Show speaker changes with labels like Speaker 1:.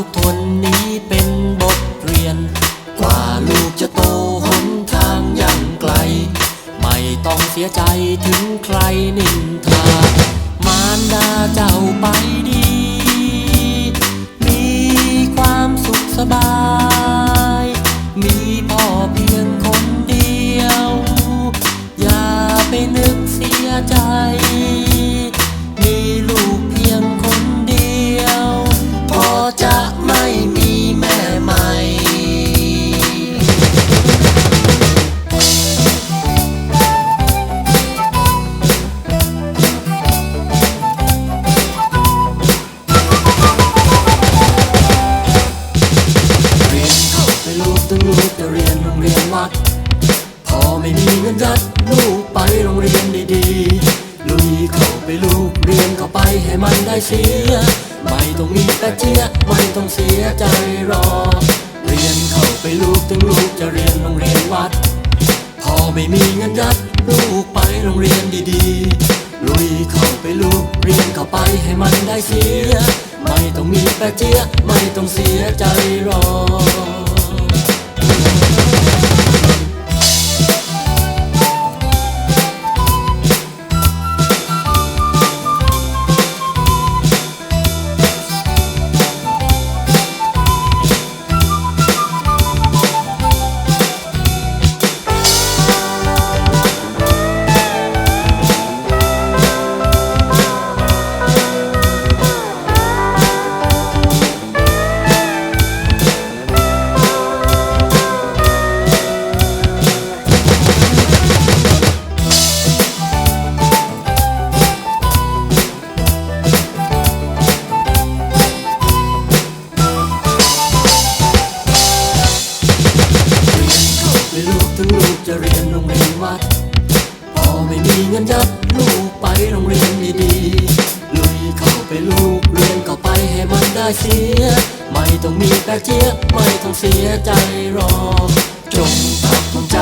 Speaker 1: ทุกทนนี้เป็นบทเรียน กว่าลูกจะโตหนทางยังไกล ไม่ต้องเสียใจถึงใครนินทามารดาเจ้าไปดี ไม่มีเงินยัดลูกไปโรงเรียนดีๆลุยเข้าไปลูกเรียนเข้าไปให้มันได้เสีย ไม่ต้องมีแต่เจียไม่ต้องเสียใจรอ เรียนเข้าไปลูกถึงลูกจะเรียนโรงเรียนวัด พอไม่มีเงินยัดลูกไปโรงเรียนดีๆลุยเข้าไปลูกเรียนเข้าไปให้มันได้เสีย ไม่ต้องมีแปะเจียไม่ต้องเสียใจรอูกจะเรียนโรงเรียนวัดพอไม่มีเงินยัดลูกไปโรงเรียนดีๆลุยเข้าไปลูกเรียนก็ไปให้มันได้เสีย ไม่ต้องมีแปกเทียไม่ต้องเสียใจรอจงภาคภูมใจ